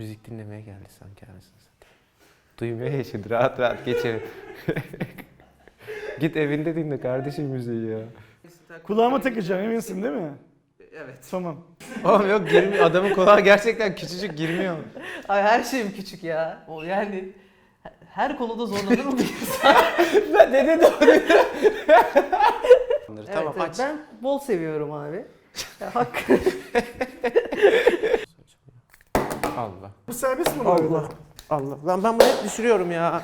Müzik dinlemeye geldi sanki anasını satayım. Duymuyor ya şimdi rahat rahat geçelim. Git evinde dinle kardeşim müziği ya. Kulağıma takacağım eminsin değil mi? Evet. Tamam. Oğlum yok girmiyor. Adamın kulağı gerçekten küçücük girmiyor. Ay her şeyim küçük ya. O yani her konuda zorlanır mı bir insan? ben ne dedim Tamam evet, aç. Ben bol seviyorum abi. Ya, hakkı. Allah. Bu serbest mi arada? Allah. Ben, ben bunu hep düşürüyorum ya.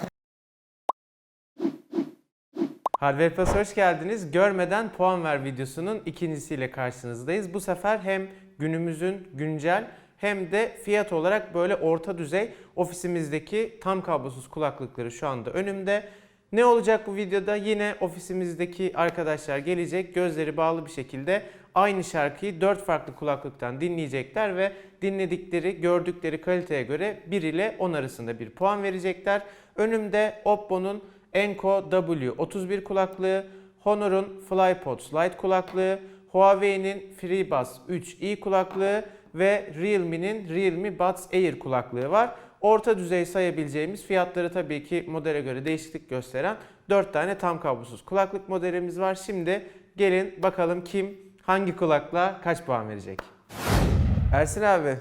Hardware Plus hoş geldiniz. Görmeden puan ver videosunun ikincisiyle karşınızdayız. Bu sefer hem günümüzün güncel hem de fiyat olarak böyle orta düzey ofisimizdeki tam kablosuz kulaklıkları şu anda önümde. Ne olacak bu videoda? Yine ofisimizdeki arkadaşlar gelecek gözleri bağlı bir şekilde aynı şarkıyı 4 farklı kulaklıktan dinleyecekler ve dinledikleri, gördükleri kaliteye göre 1 ile 10 arasında bir puan verecekler. Önümde Oppo'nun Enco W31 kulaklığı, Honor'un FlyPods Lite kulaklığı, Huawei'nin FreeBuds 3i kulaklığı ve Realme'nin Realme Buds Air kulaklığı var. Orta düzey sayabileceğimiz fiyatları tabii ki modele göre değişiklik gösteren 4 tane tam kablosuz kulaklık modelimiz var. Şimdi gelin bakalım kim hangi kulakla kaç puan verecek? Ersin abi.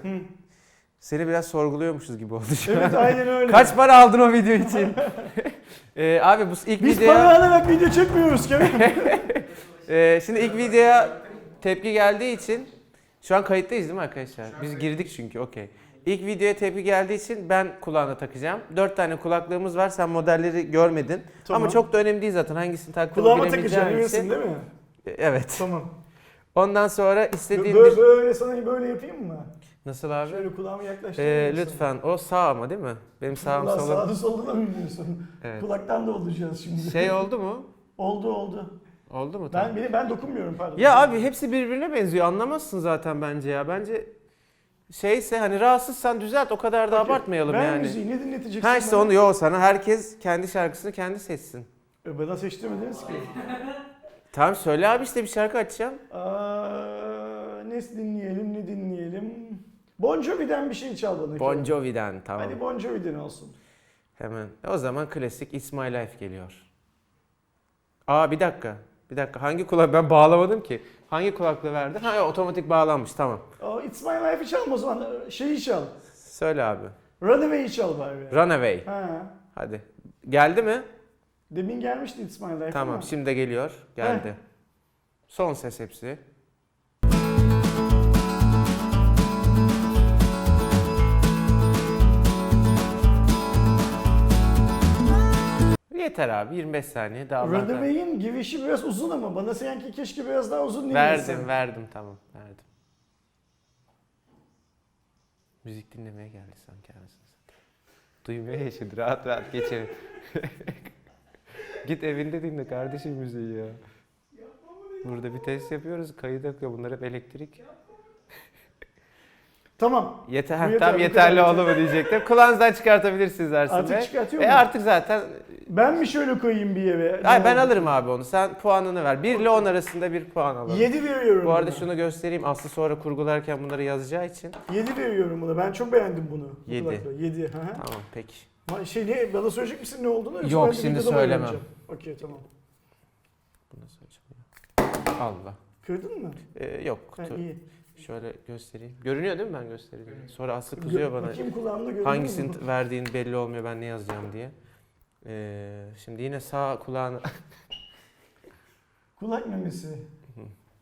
Seni biraz sorguluyormuşuz gibi oldu şu an. Evet aynen öyle. Kaç para aldın o video için? Ee, abi bu ilk Biz videoya... para alarak video çekmiyoruz Kemal. Ee, şimdi ilk videoya tepki geldiği için şu an kayıttayız değil mi arkadaşlar? Biz girdik çünkü okey. İlk videoya tepki geldiği için ben kulağına takacağım. Dört tane kulaklığımız var. Sen modelleri görmedin. Tamam. Ama çok da önemli değil zaten. Hangisini taktığını Kulağıma takacağım eminsin için. değil mi? Ee, Evet. Tamam. Ondan sonra istediğin Böyle, bir... böyle sana böyle yapayım mı? Nasıl abi? Şöyle kulağımı yaklaştırayım. Ee, lütfen. O sağ ama değil mi? Benim sağım Ulan solum. Sağda solda da bilmiyorsun? Evet. Kulaktan da olacağız şimdi. Şey oldu mu? Oldu oldu. Oldu mu? Tamam. Ben beni ben dokunmuyorum pardon. Ya abi hepsi birbirine benziyor. Anlamazsın zaten bence ya. Bence şeyse hani rahatsızsan düzelt o kadar da Okey. abartmayalım ben yani. müziği ne dinleteceksin Ha işte bana? onu yo sana herkes kendi şarkısını kendi seçsin. E, Bana seçtirmediniz ki. Tamam söyle abi işte bir şarkı açacağım. Aa, ne dinleyelim ne dinleyelim. Bon Jovi'den bir şey çal bana. Bon Jovi'den tamam. Hadi Bon Jovi'den olsun. Hemen. O zaman klasik It's My Life geliyor. Aa bir dakika. Bir dakika. Hangi kulak? Ben bağlamadım ki. Hangi kulaklığı verdi? Ha otomatik bağlanmış tamam. Aa, It's My Life'ı çalma o zaman. Şeyi çal. Söyle abi. Runaway'i çal bari. Runaway. Ha. Hadi. Geldi mi? Demin gelmişti It's My Life Tamam ama. şimdi de geliyor. Geldi. Son ses hepsi. Yeter abi 25 saniye daha var. Runaway'in girişi biraz uzun ama bana sanki keşke biraz daha uzun dinlesen. Verdim verdim tamam verdim. Müzik dinlemeye geldi sanki anasını satayım. Duymuyor ya şimdi rahat rahat geçelim. Git evinde dinle kardeşim müziği ya. Burada bir test yapıyoruz. Kayıt akıyor. Bunlar hep elektrik. Tamam. Yeter, ha, tam yeterli oldu mu diyecektim. Kulağınızdan çıkartabilirsiniz Ersin Artık Bey. çıkartıyor E muyum? artık zaten. Ben mi şöyle koyayım bir yere? Ay ben alırım abi onu. Sen puanını ver. 1 ile 10 arasında bir puan alalım. 7 veriyorum Bu arada buna. şunu göstereyim. Aslı sonra kurgularken bunları yazacağı için. 7 veriyorum buna. Ben çok beğendim bunu. Yedi. 7. Tamam peki. Şey ne bana söyleyecek misin ne olduğunu? Yoksa Yok, ben de şimdi videoda mı söylemem. öğreneceğim? Okey tamam. Bu nasıl açılıyor? Allah. Kırdın mı? Ee, yok. Ha, iyi. Şöyle göstereyim. Görünüyor değil mi ben göstereyim? Sonra Aslı kızıyor bana. Kulağımda Hangisini verdiğin belli olmuyor ben ne yazacağım diye. Ee, şimdi yine sağ kulağını... Kulak memesi.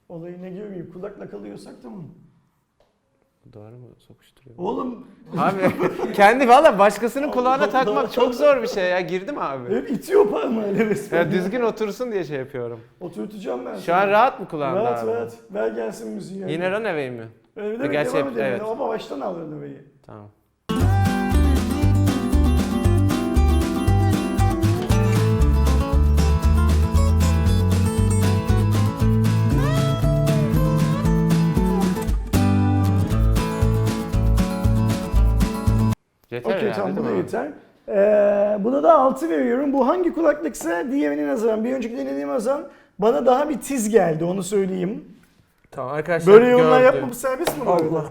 Olayı ne göreyim? Kulakla kalıyorsak tamam. Doğru mu sokuşturuyor? Oğlum Abi kendi valla başkasının kulağına Allah takmak Allah. çok zor bir şey ya. Girdim abi. hep itiyor parmağıyla resmen. Ya düzgün otursun diye şey yapıyorum. Oturtacağım ben. Şu an rahat mı kulağında Rahat abi? rahat. Ver gelsin müziği. yani. Yine Runaway mi? Öyle demek Gerçi devam hep- edelim. evet. Ama baştan al Runaway'i. Tamam. Yeter Okey tamam bu da mi? yeter. Ee, buna da 6 veriyorum. Bu hangi kulaklıksa diğerine nazaran, bir önceki denediğim nazaran bana daha bir tiz geldi onu söyleyeyim. Tamam arkadaşlar Böyle yorumlar gördü. yapmamız serbest mi bu arada? Allah.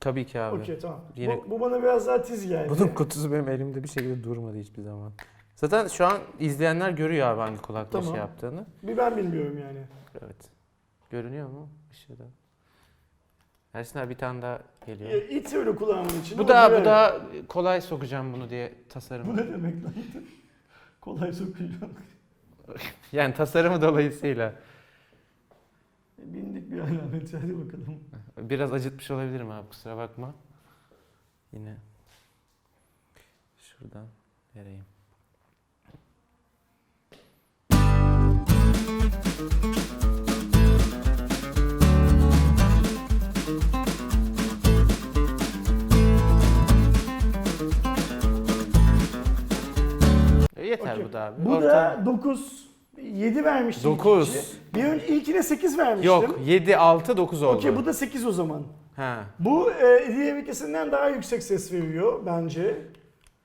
Tabii ki abi. Okey tamam. Yine- Bu, bu bana biraz daha tiz geldi. Bunun kutusu benim elimde bir şekilde durmadı hiçbir zaman. Zaten şu an izleyenler görüyor abi hangi kulakla Tamam. şey yaptığını. Bir ben bilmiyorum yani. Evet. Görünüyor mu? Işığı Ersin abi bir tane daha geliyor. İt öyle kulağımın içine. Bu da onu bu ver. da kolay sokacağım bunu diye Bu tasarım. ne demek lan? Kolay sokacağım. Yani tasarımı dolayısıyla Bindik bir alamet hadi bakalım. biraz acıtmış olabilirim abi kusura bakma. Yine şuradan vereyim. E, yeter Okey. bu da abi. Bu da 9. 7 vermiştim. Dokuz. ikinci. Bir önce ilkine 8 vermiştim. Yok 7 6 9 oldu. Okey bu da 8 o zaman. Ha. Bu e, diğer ikisinden daha yüksek ses veriyor bence.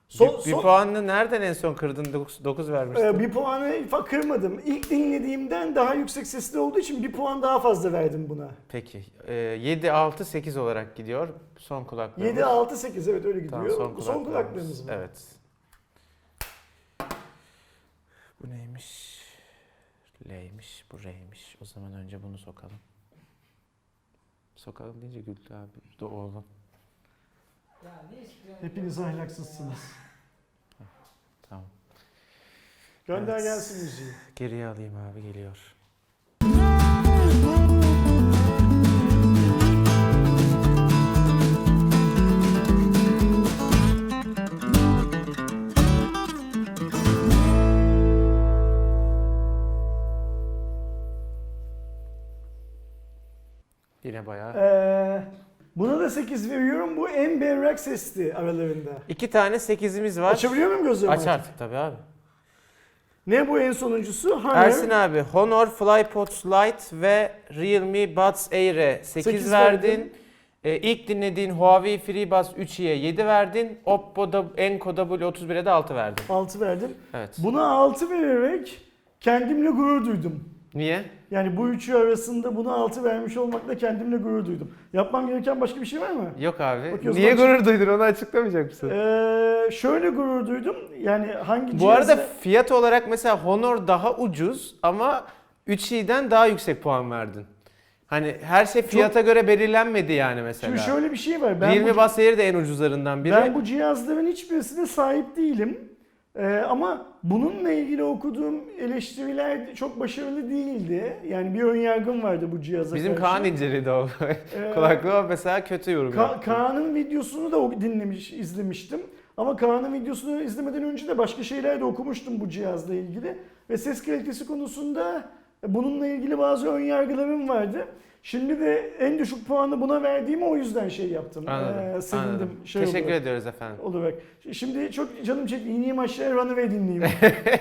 Son, bir, bir son- puanını nereden en son kırdın? 9, 9 vermiştin. e, bir puanı fa- kırmadım. İlk dinlediğimden daha yüksek sesli olduğu için bir puan daha fazla verdim buna. Peki. E, 7 6 8 olarak gidiyor. Son kulaklarımız. 7, 6, 8 evet öyle gidiyor. Tamam, son kulaklarımız mı? Evet. Bu neymiş? L'ymiş, bu R'ymiş. O zaman önce bunu sokalım. Sokalım deyince güldü abi. Da oğlum. Hepiniz ahlaksızsınız. Tamam. Gönder Evet. gelsin müziği. Geriye alayım abi geliyor. Da 8 veriyorum. Bu en berrak sesli aralarında. İki tane 8'imiz var. Açabiliyor muyum gözlerimi? Aç artık tabii abi. Ne bu en sonuncusu? Honor. Ersin abi Honor FlyPods Lite ve Realme Buds Air'e 8, Sekiz verdin. verdim. Ee, ilk dinlediğin Huawei FreeBuds 3i'ye 7 verdin. Oppo da Enco W31'e de 6 verdin. 6 verdim. Evet. Buna 6 vererek kendimle gurur duydum. Niye? Yani bu üçü arasında buna 6 vermiş olmakla kendimle gurur duydum. Yapmam gereken başka bir şey var mı? Yok abi. Bakıyoruz, Niye gurur duydun onu açıklamayacak mısın? Ee, şöyle gurur duydum. Yani hangi Bu arada cihazla- fiyat olarak mesela Honor daha ucuz ama 3i'den daha yüksek puan verdin. Hani her şey fiyata göre belirlenmedi yani mesela. Şimdi şöyle bir şey var. Ben Realme bu, Buds Air de en ucuzlarından biri. ben bu cihazların hiçbirisine sahip değilim. Ee, ama bununla ilgili okuduğum eleştiriler çok başarılı değildi. Yani bir ön yargım vardı bu cihaza Bizim karşı. Kaan inceledi o Ee, kulaklığı mesela kötü yorum Ka- yaptı. Kaan'ın videosunu da dinlemiş, izlemiştim. Ama Kaan'ın videosunu izlemeden önce de başka şeyler de okumuştum bu cihazla ilgili. Ve ses kalitesi konusunda bununla ilgili bazı ön yargılarım vardı. Şimdi de en düşük puanı buna verdiğimi o yüzden şey yaptım. Anladım. Ee, sevindim. anladım. Şey Teşekkür olarak, ediyoruz efendim. olarak. Şimdi çok canım çekti. İneyim aşağıya Runaway dinleyeyim.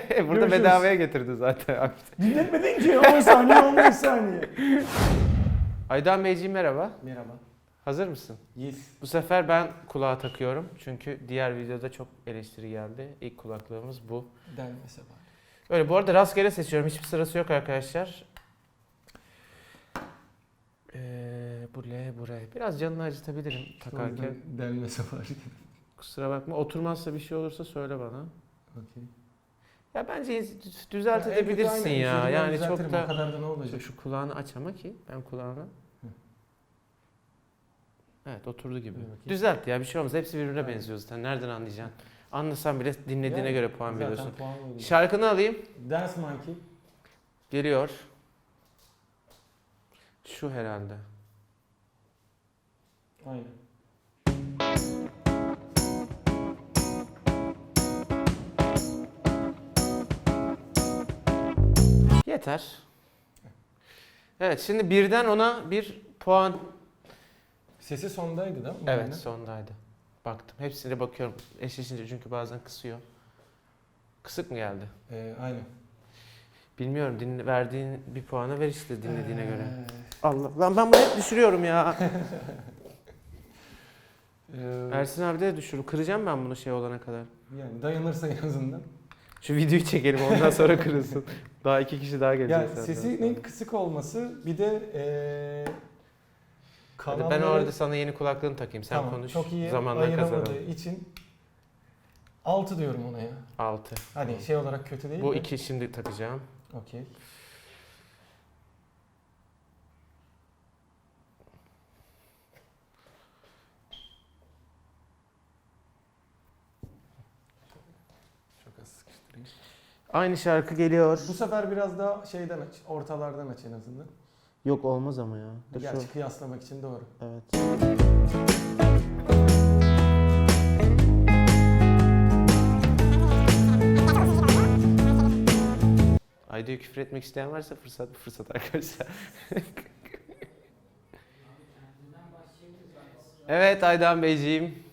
Burada Görüşürüz. bedavaya getirdi zaten. Dinletme deyince 10 saniye 15 saniye. Aydan Beyciğim merhaba. Merhaba. Hazır mısın? Yes. Bu sefer ben kulağa takıyorum. Çünkü diğer videoda çok eleştiri geldi. İlk kulaklığımız bu. Denmese bari. Öyle bu arada rastgele seçiyorum. Hiçbir sırası yok arkadaşlar. Ee, bu L, bu R. Biraz canını acıtabilirim takarken. Denmese bari. Kusura bakma. Oturmazsa bir şey olursa söyle bana. Okey. Ya bence Ya düzeltebilirsin ya. aynen, Yani çok O da kadar da ne olacak? şu kulağını aç ama ki ben kulağını. Evet oturdu gibi. Düzelt ya bir şey olmaz. Hepsi birbirine Aynen. benziyor zaten. Nereden anlayacaksın? Anlasan bile dinlediğine Yani göre puan veriyorsun. puan. Şarkını alayım. Dance Monkey. Geliyor. Şu herhalde. Aynen. Yeter. Evet şimdi birden ona bir puan. Sesi sondaydı değil mi? Evet sondaydı. Baktım. Hepsine bakıyorum. Eşleşince çünkü bazen kısıyor. Kısık mı geldi? Ee, aynen. Bilmiyorum. Dinle, verdiğin bir puana ver işte dinlediğine göre. Ee, Allah lan ben bunu hep düşürüyorum ya. Ee, Ersin abi de düşürür. Kıracağım ben bunu şey olana kadar. yani dayanırsa en azından. Şu videoyu çekelim ondan sonra kırılsın. daha iki kişi daha gelecek Ya zaten. sesinin kısık olması bir de ee, Hadi ben orada sana yeni kulaklığını takayım. Sen tamam, konuş. çok iyi Zamandan kazanalım. için 6 diyorum ona ya. 6. Hani şey olarak kötü değil Bu de. iki şimdi takacağım. Okey. Aynı şarkı geliyor. Bu sefer biraz daha şeyden aç, ortalardan aç en azından. Yok olmaz ama ya. Dur şu- Gerçi kıyaslamak için doğru. Evet. Ayda'ya küfür etmek isteyen varsa fırsat bu fırsat arkadaşlar. evet Aydan Beyciğim.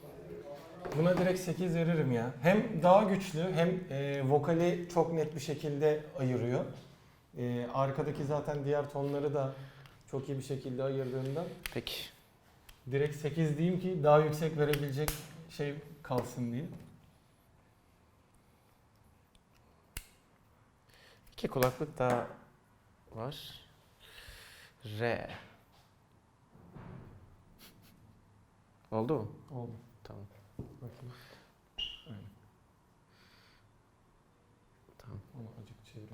Buna direkt 8 veririm ya. Hem daha güçlü hem e, vokali çok net bir şekilde ayırıyor. E, arkadaki zaten diğer tonları da çok iyi bir şekilde ayırdığından Peki. direkt 8 diyeyim ki daha yüksek verebilecek şey kalsın diye. İki kulaklık daha var. R. Oldu mu? Oldu. Tamam. Tamam. Onu acık şimdi.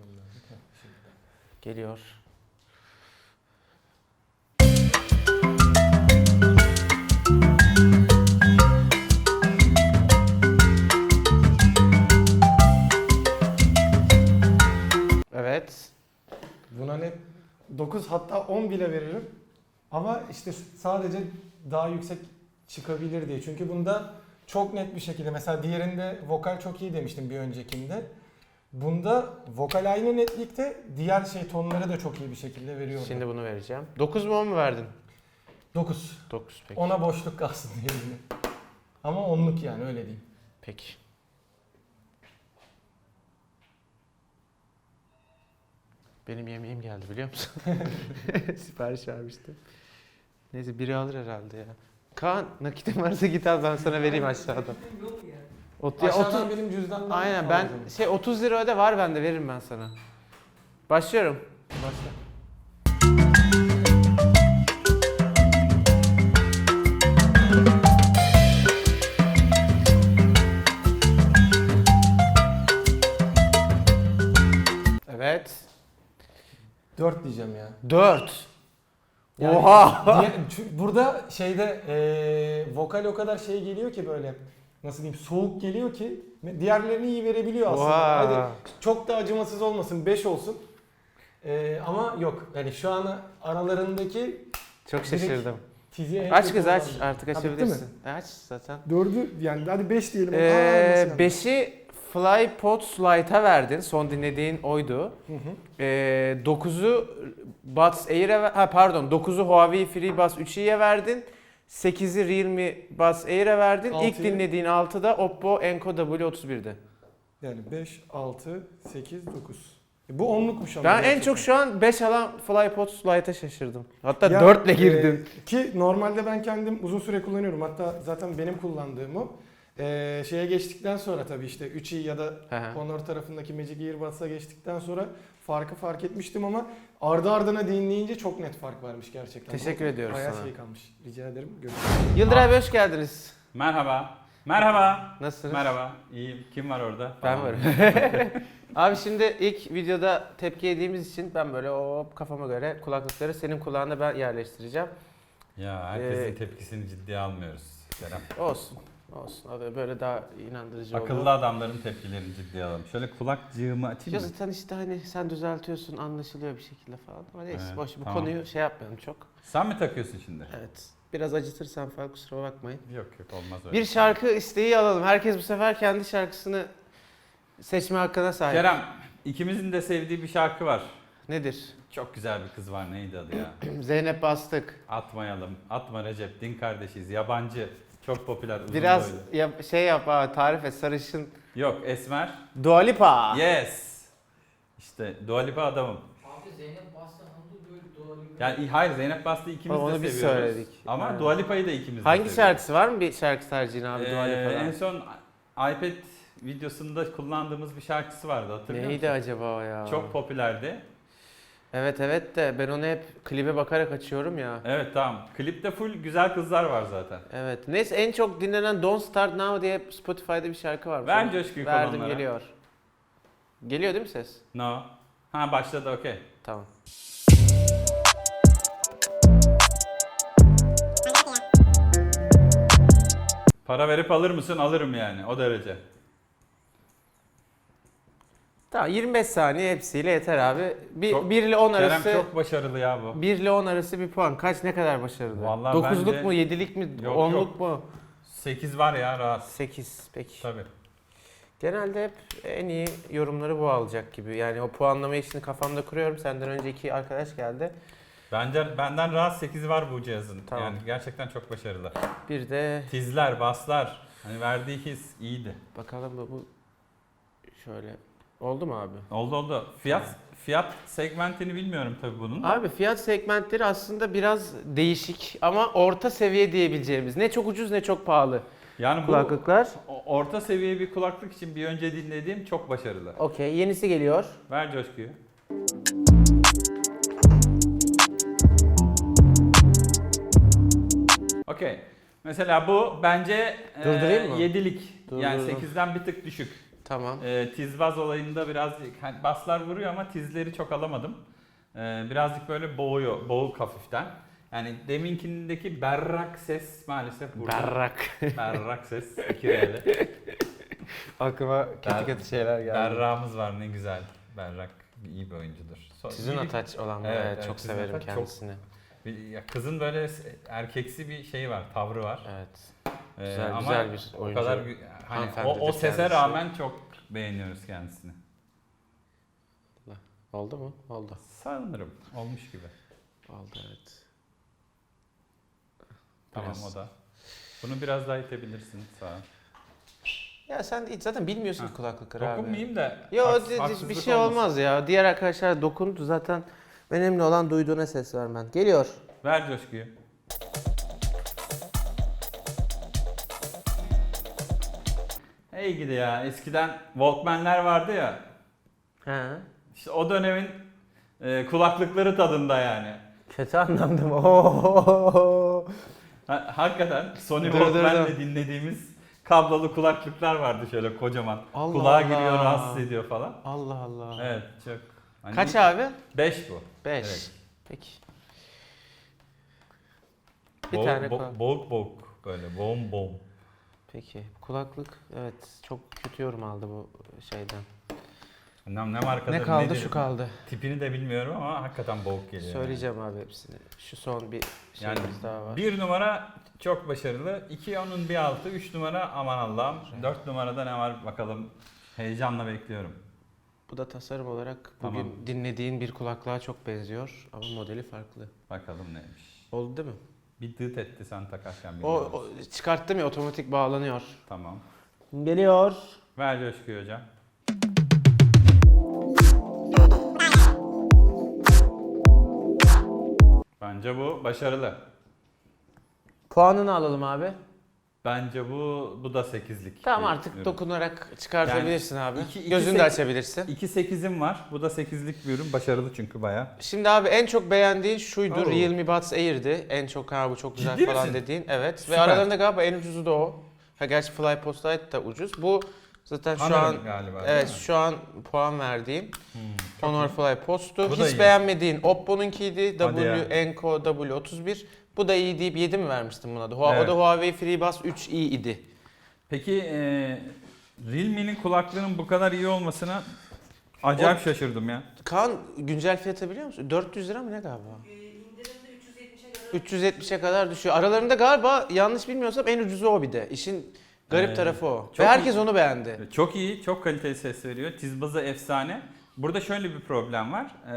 Geliyor. Evet. Buna net 9 hatta 10 bile veririm. Ama işte sadece daha yüksek çıkabilir diye. Çünkü bunda çok net bir şekilde mesela diğerinde vokal çok iyi demiştim bir öncekinde. Bunda vokal aynı netlikte diğer şey tonları da çok iyi bir şekilde veriyor. Şimdi bunu vereceğim. 9 mu 10 mu verdin? 9. 9 peki. Ona boşluk kalsın diye. yine. Ama onluk yani öyle diyeyim. Peki. Benim yemeğim geldi biliyor musun? Sipariş vermiştim. Neyse biri alır herhalde ya. Kaan nakitin varsa git al ben sana vereyim aşağıdan. Ot, ya, Aşağıdan 30, benim cüzdandan aynen ben şey 30 lira öde var bende veririm ben sana. Başlıyorum. Başla. Evet. 4 diyeceğim ya. 4. Yani Oha. diye- çünkü burada şeyde eee, vokal o kadar şey geliyor ki böyle nasıl diyeyim soğuk geliyor ki diğerlerini iyi verebiliyor aslında. Hadi Oha. çok da acımasız olmasın 5 olsun. Eee, ama yok yani şu an aralarındaki Çok şaşırdım. tizi en Aç kız aç olan. artık bitti açabilirsin. Aç zaten. 4'ü yani hadi 5 diyelim. Ee, 5'i FlyPods Lite'a verdin. Son dinlediğin oydu. Hı hı. Ee, 9'u Buds Air'e ha pardon 9'u Huawei FreeBuds 3i'ye verdin. 8'i Realme Buds Air'e verdin. İlk Altıyı- dinlediğin 6'da Oppo Enco W31'di. Yani 5, 6, 8, 9. E, Bu onlukmuş ama. Ben en gerçekten. çok şu an 5 alan FlyPods Lite'a şaşırdım. Hatta Ya, 4 ile girdin. e, ki normalde ben kendim uzun süre kullanıyorum. Hatta zaten benim kullandığım o. E, şeye geçtikten sonra tabii işte 3i ya da Hı hı. Honor tarafındaki Magic Earbuds'a geçtikten sonra farkı fark etmiştim ama ardı ardına dinleyince çok net fark varmış gerçekten. Teşekkür O ediyoruz Bayağı sana. şey kalmış. Rica ederim. Görüşürüz. Yıldıray Bey hoş geldiniz. Merhaba. Merhaba. Nasılsınız? Merhaba. İyiyim. Kim var orada? Ben varım. Abi şimdi ilk videoda tepki yediğimiz için ben böyle hop kafama göre kulaklıkları senin kulağına ben yerleştireceğim. Ya herkesin Ee, tepkisini ciddiye almıyoruz. Kerem. Olsun. Olsun. O da böyle daha inandırıcı olur. Akıllı adamların tepkilerini ciddiye alalım. Şöyle kulakcığımı Ya açayım mı? zaten işte hani sen düzeltiyorsun anlaşılıyor bir şekilde falan. Ama neyse Evet, boş bu tamam. konuyu şey yapmayalım çok. Sen mi takıyorsun şimdi? Evet. Biraz acıtırsam falan kusura bakmayın. Yok yok olmaz öyle. Bir şarkı isteği alalım. Herkes bu sefer kendi şarkısını seçme hakkına sahip. Kerem, ikimizin de sevdiği bir şarkı var. Nedir? Çok güzel bir kız var. Neydi adı ya? Zeynep Bastık. Atmayalım. Atma Recep. Din kardeşiz. Yabancı. Çok popüler. Uzun Biraz boylu. ya, şey yap ha, tarif et sarışın. Yok Esmer. Dua Lipa. Yes. İşte Dua Lipa adamım. Abi Zeynep Bastan hangi böyle doğru Yani hayır Zeynep Bastı'yı ikimiz Onu de biz seviyoruz. söyledik. Ama Evet. Dua Lipa'yı da ikimiz de Hangi seviyoruz. şarkısı var mı bir şarkı tercihin abi Dua Ee, Lipa'dan? en son iPad videosunda kullandığımız bir şarkısı vardı hatırlıyor Neydi musun? acaba o ya? Çok popülerdi. Evet evet de ben onu hep klibe bakarak açıyorum ya. Evet tamam. Klipte full güzel kızlar var zaten. Evet. Neyse en çok dinlenen Don't Start Now diye Spotify'da bir şarkı var. Ver coşkuyu Verdim kolonlara. geliyor. Geliyor değil mi ses? No. Ha başladı okey. Tamam. Para verip alır mısın? Alırım yani o derece. Tamam 25 saniye hepsiyle yeter abi. Bir, Çok- 1 ile 10 Kerem arası çok başarılı ya bu. 1 ile 10 arası bir puan. Kaç ne kadar başarılı? Vallahi 9'luk bence- mu, 7'lik mi, Yok, 10'luk yok. mu? 8 var ya rahat. 8 peki. Tabii. Genelde hep en iyi yorumları bu alacak gibi. Yani o puanlama işini kafamda kuruyorum. Senden önce iki arkadaş geldi. Bence benden rahat 8 var bu cihazın. Tamam. Yani gerçekten çok başarılı. Bir de Tizler, baslar. Hani verdiği his iyiydi. bakalım bu, bu şöyle oldu mu abi? Oldu oldu. Fiyat fiyat segmentini bilmiyorum tabii bunun. Abi fiyat segmentleri aslında biraz değişik ama orta seviye diyebileceğimiz. Ne çok ucuz ne çok pahalı Yani bu kulaklıklar. o- orta seviye bir kulaklık için bir önce dinlediğim çok başarılı. Okey yenisi geliyor. Ver coşkuyu. Okey. Mesela bu bence Durdurayım mı? 7'lik. Yani Durdurdum. 8'den bir tık düşük. Tamam. E, tizbaz olayında biraz hani baslar vuruyor ama tizleri çok alamadım. E, birazcık böyle boğuyor, boğuk hafiften. Yani deminkindeki berrak ses maalesef burada. Berrak. berrak ses. iki R'li. Aklıma kötü kötü şeyler Berra'mız var ne güzel. Berrak iyi bir oyuncudur. So- Sizin iyi ataç olan Evet, evet, evet, çok severim Ataç çok- kendisini. bir- ya kızın böyle s- erkeksi bir şeyi var, tavrı var. Evet. Ee, Güzel- ama güzel bir O oyuncu. kadar gü- hani o, o sese kendisi. rağmen çok beğeniyoruz kendisini. Oldu mu? Oldu. Sanırım olmuş gibi. Oldu evet. Tamam Biraz. o da. Bunu biraz daha itebilirsin sağa. Ya sen hiç zaten bilmiyorsun Ha. kulaklıkları abi. Dokunmayayım da Yo haks- bir şey olmasın. olmaz ya. Diğer arkadaşlar dokundu zaten. Önemli olan duyduğuna ses vermen. Geliyor. Ver coşkuyu. Hey gidi ya eskiden Walkman'ler vardı ya. He. İşte o dönemin e, kulaklıkları tadında yani. Kötü anlamda mı? Oo. Ha- hakikaten Sony Dur, dur, Walkman'le dinlediğimiz kablolu kulaklıklar vardı şöyle kocaman. Allah Kulağa Allah. giriyor, rahatsız ediyor falan. Allah Allah. Evet, çok. Hani Kaç abi? 5 bu. 5. Evet. Peki. Bir Bo- tane bo- boğuk boğuk böyle bom bom. Peki. Kulaklık evet çok kötü yorum aldı bu şeyden. Ne, ne markadır ne kaldı nedir? şu kaldı. Tipini de bilmiyorum ama hakikaten boğuk geliyor. Söyleyeceğim abi hepsini. Şu son bir Yani şeyimiz daha var. Bir numara çok başarılı. iki onun bir altı. Üç numara aman Allah'ım. Dört numarada ne var bakalım. Heyecanla bekliyorum. Bu da tasarım olarak bugün Tamam. dinlediğin bir kulaklığa çok benziyor ama modeli farklı. Bakalım neymiş. Oldu değil mi? Bir dıt etti sen takarken. O, bilmiyorum. o çıkarttım ya otomatik bağlanıyor. Tamam. Geliyor. Ver coşkuyu hocam. Bence bu başarılı. Puanını alalım abi. Bence bu bu da 8'lik. Tamam bir artık ürün. dokunarak çıkartabilirsin abi. iki- iki Gözünü de sek- açabilirsin. 2 8'im var. Bu da 8'lik bir ürün. Başarılı çünkü baya. Şimdi abi en çok beğendiğin şuydu. Oo. Realme Buds Air'di. En çok ha bu çok güzel Ciddi falan misin? dediğin. Evet. Süper. Ve aralarında galiba en ucuzu da o. Ha gerçi Flypost Lite da ucuz. Bu zaten şu an galiba. Evet mi? şu an puan verdiğim Hmm, Honor. Fly. Bu da Hiç iyi. beğenmediğin Oppo'nunkiydi. Hadi ya. W Enco W31. Bu da iyi deyip 7 mi vermiştim buna da? Hua- Evet. O da Huawei FreeBuds 3i idi. Peki e, Realme'nin kulaklığının bu kadar iyi olmasına acayip şaşırdım ya. Kaan güncel fiyatı biliyor musun? 400 lira mı ne galiba? İndirimde 370'e kadar 370'e kadar düşüyor. Aralarında galiba yanlış bilmiyorsam en ucuzu o bir de. İşin garip Ee, tarafı o. çok Ve herkes iyi. onu beğendi. Çok iyi, çok kaliteli ses veriyor. Tizbazı efsane. Burada şöyle bir problem var. Ee,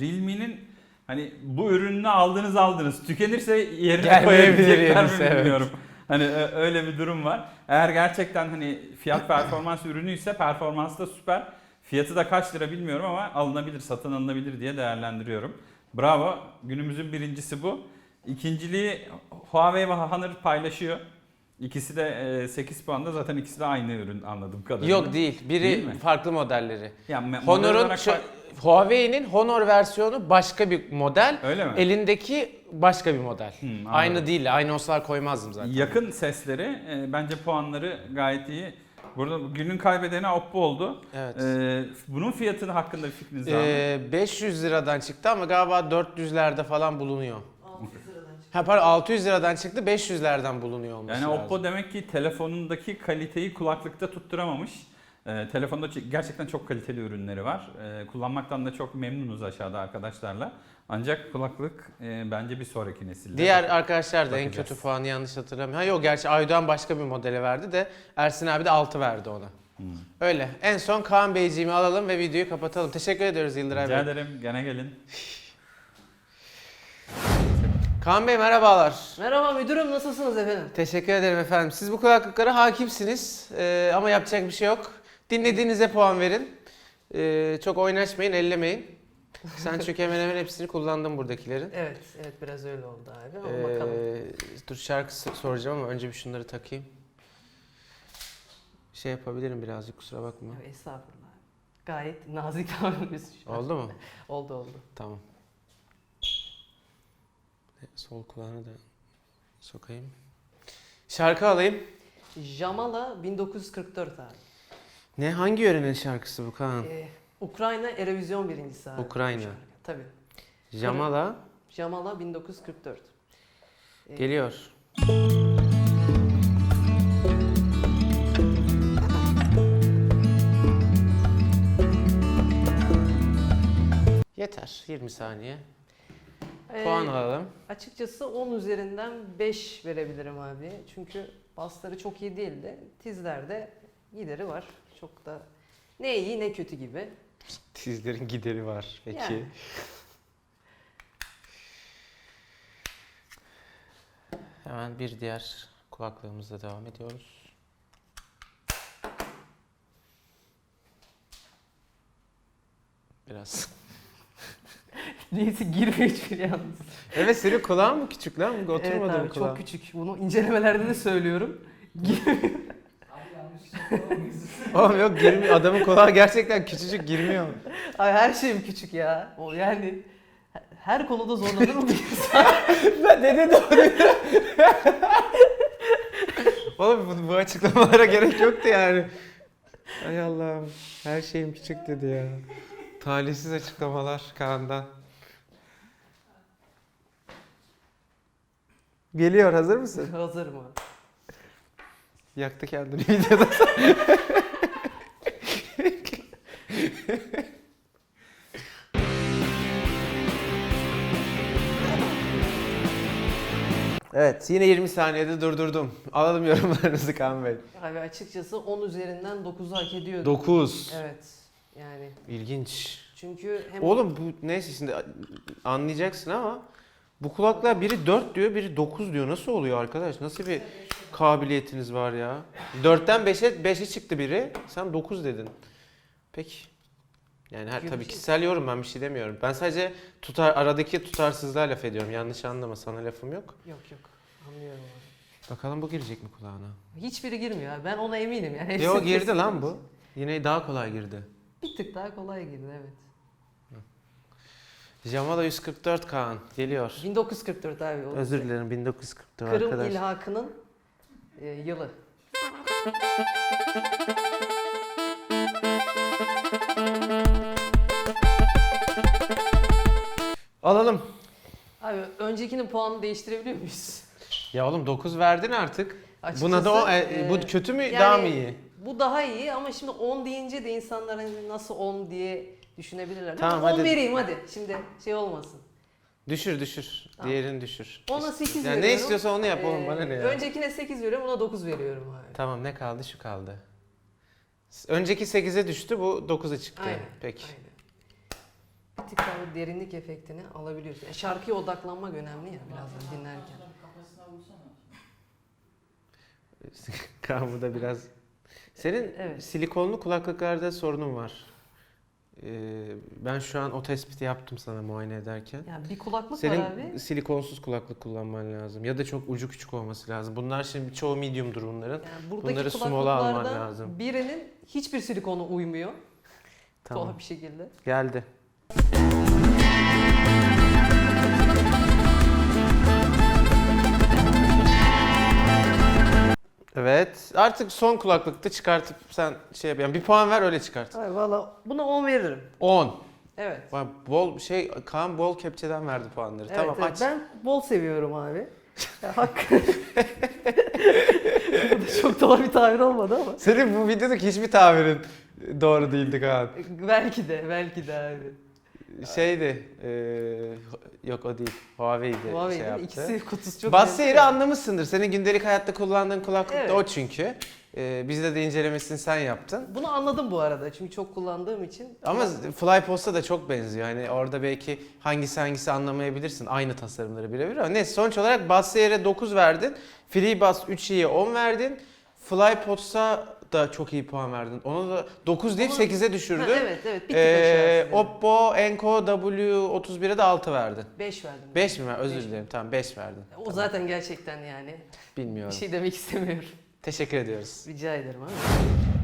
Realme'nin hani bu ürününü aldınız aldınız. Tükenirse yerine koyabilecekler mi evet. bilmiyorum. Hani ö- öyle bir durum var. Eğer gerçekten hani fiyat performans ürünü ise performansı da süper. Fiyatı da kaç lira bilmiyorum ama alınabilir, satın alınabilir diye değerlendiriyorum. Bravo. Günümüzün birincisi bu. İkinciliği Huawei ve Honor paylaşıyor. İkisi de e, 8 puanda zaten ikisi de aynı ürün anladığım kadarıyla. Yok değil. Biri Değil mi? farklı modelleri. Yani me- model Honor'un olarak şu- Huawei'nin Honor versiyonu başka bir model. öyle mi? Elindeki başka bir model. Hmm, anladım. Aynı değil. Aynı olsalar koymazdım zaten. Yakın sesleri e, bence puanları gayet iyi. Burada günün kaybedeni Oppo oldu. Evet. E, bunun fiyatı hakkında bir fikriniz var mı? Ee, 500 liradan çıktı ama galiba 400'lerde falan bulunuyor. Ha pardon 600 liradan çıktı 500'lerden bulunuyor olması Yani lazım. Oppo demek ki telefonundaki kaliteyi kulaklıkta tutturamamış. Ee, telefonda ç- gerçekten çok kaliteli ürünleri var. Ee, kullanmaktan da çok memnunuz aşağıda arkadaşlarla. Ancak kulaklık e, bence bir sonraki nesilde. Diğer arkadaşlar da en Bakacağız. kötü puanı yanlış hatırlamıyorum. Ha yok gerçi Aydoğan başka bir modele verdi de Ersin abi de 6 verdi ona. Hmm. Öyle. En son Kaan Beyciğimi alalım ve videoyu kapatalım. Teşekkür ediyoruz Yıldıray Rica Bey. ederim. Gene gelin. Kaan Bey merhabalar. Merhaba müdürüm nasılsınız efendim? Teşekkür ederim efendim. Siz bu kulaklıklara hakimsiniz Ee, ama yapacak bir şey yok. Dinlediğinize puan verin. Ee, çok oynaşmayın, ellemeyin. Sen çünkü hemen hemen hepsini kullandın buradakilerin. Evet, evet biraz öyle oldu abi ama Ee, bakalım. dur şarkı s- soracağım ama önce bir şunları takayım. Şey yapabilirim birazcık kusura bakma. Abi, estağfurullah. Gayet nazik davranıyorsun şu an. Oldu mu? Oldu oldu. Tamam. Sol kulağını da sokayım. Şarkı alayım. Jamala 1944 abi. Ne hangi yörenin şarkısı bu Kaan? Ee, Ukrayna Erevizyon birincisi abi. Ukrayna. şarkı. Tabii. Jamala Jamala 1944. Ee, geliyor. Yeter 20 saniye. Ee, Puan alalım. Açıkçası 10 üzerinden 5 verebilirim abi. Çünkü basları çok iyi değildi. Tizlerde gideri var. Çok da ne iyi ne kötü gibi. Tizlerin gideri var peki. Yani. Hemen bir diğer kulaklığımızla devam ediyoruz. Biraz. Neyse girmiyor hiçbir yalnız. evet senin kulağın mı küçük lan? Oturmadı evet abi kulağın? çok küçük. Bunu incelemelerde de söylüyorum. Oğlum yok girmiyor. Adamın kulağı gerçekten küçücük girmiyor. Ay her şeyim küçük ya. O yani her konuda zorlanır mı bir insan? ben dedi doğru. Oğlum bu, bu açıklamalara gerek yoktu yani. Ay Allah'ım. Her şeyim küçük dedi ya. Talihsiz açıklamalar Kaan'dan. Geliyor hazır mısın? Hazır mı? Yaktı kendini videoda. evet yine 20 saniyede durdurdum. Alalım yorumlarınızı Kaan Bey. Abi açıkçası 10 üzerinden 9'u hak ediyordu. 9. Evet. Yani İlginç. çünkü hem Oğlum bu neyse şimdi anlayacaksın ama bu kulaklar biri 4 diyor biri 9 diyor. Nasıl oluyor arkadaş? Nasıl bir kabiliyetiniz var ya? 4'ten 5'e 5'e çıktı biri. Sen 9 dedin. Peki. Yani her tabii kişisel yorum ben bir şey demiyorum. Ben sadece tutar aradaki tutarsızlığa laf ediyorum. Yanlış anlama sana lafım yok. yok yok. Anlıyorum. Bakalım bu girecek mi kulağına? Hiçbiri girmiyor abi. Ben ona eminim yani. Hepsi Yo girdi kesin. lan bu. Yine daha kolay girdi. Bir tık daha kolay girdi evet. Jamala 144 Kaan geliyor. 1944 abi. o- Özür dilerim 1944 Kırım arkadaş. ilhakının e, yılı. Alalım. Abi öncekinin puanını değiştirebiliyor muyuz? Ya oğlum 9 verdin artık. Buna da o e, e, bu kötü mü yani- daha mı iyi? Bu daha iyi ama şimdi 10 deyince de insanlar hani nasıl 10 diye düşünebilirler. Tamam, 10 hadi. vereyim hadi. Şimdi şey olmasın. Düşür düşür. Tamam. Diğerini düşür. Ona 8 Yani veriyorum. ne istiyorsa onu yap oğlum Ee, bana ne ya. Öncekine 8 veriyorum, ona 9 veriyorum abi. Tamam ne kaldı şu kaldı. Önceki 8'e düştü bu 9'a çıktı. Aynen. Peki. Aynen. Bir tık daha derinlik efektini alabiliyorsun. Yani şarkıya odaklanmak önemli ya birazdan dinlerken. Kaan bu da biraz. Senin Evet. silikonlu kulaklıklarda sorunun var. Ee, ben şu an o tespiti yaptım sana muayene ederken. Yani bir kulaklık var Senin abi. silikonsuz kulaklık kullanman lazım. Ya da çok ucu küçük olması lazım. Bunlar şimdi çoğu medium'dur bunların. Yani buradaki Bunları small'a alman kulaklıklardan lazım. birinin hiçbir silikonu uymuyor. Tamam. Tuhaf bir şekilde. Geldi. Evet. Artık son kulaklıkta çıkartıp sen şey yap. Yani bir puan ver öyle çıkart. Ay valla Buna 10 veririm. 10. Evet. Vay, Bol şey Kaan bol kepçeden verdi puanları. Evet, tamam evet. aç. Ben bol seviyorum abi. Ya, hak. Bu da çok doğru bir tabir olmadı ama. Senin bu videodaki hiçbir tabirin doğru değildi Kaan. Belki de, belki de abi. Şeydi, eee, yok o değil, Huawei'di Huawei şey değil mi? yaptı. İkisi kutusu çok Air'i benziyor. anlamışsındır. Senin gündelik hayatta kullandığın kulaklık Evet. da o çünkü. Eee, bizde de incelemesini sen yaptın. Bunu anladım bu arada çünkü çok kullandığım için. Ama FlyPost'a da çok benziyor. Hani orada belki hangisi hangisi anlamayabilirsin. Aynı tasarımları birebir ama neyse sonuç olarak Bass Air'e 9 verdin. FreeBuds 3i'ye 10 verdin. FlyPost'a da çok iyi puan verdin. Ona da 9 deyip Ona- 8'e Ha, düşürdün. evet evet bir tık Ee, aşağısı. Oppo Enco W31'e de 6 verdin. 5 verdim. 5 mi? ver? Özür Beş. dilerim. Tamam 5 verdin. O zaten gerçekten yani bir Bilmiyorum. şey demek istemiyorum. Teşekkür ediyoruz. Rica ederim abi.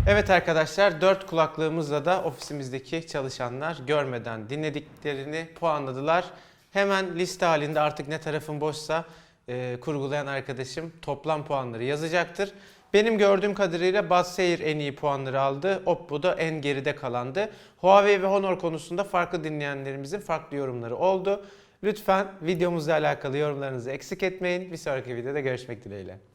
Evet arkadaşlar 4 kulaklığımızla da ofisimizdeki çalışanlar görmeden dinlediklerini puanladılar. Hemen liste halinde artık ne tarafın boşsa e, kurgulayan arkadaşım toplam puanları yazacaktır. Benim gördüğüm kadarıyla Air en iyi puanları aldı. Oppo da en geride kalandı. Huawei ve Honor konusunda farklı dinleyenlerimizin farklı yorumları oldu. Lütfen videomuzla alakalı yorumlarınızı eksik etmeyin. Bir sonraki videoda görüşmek dileğiyle.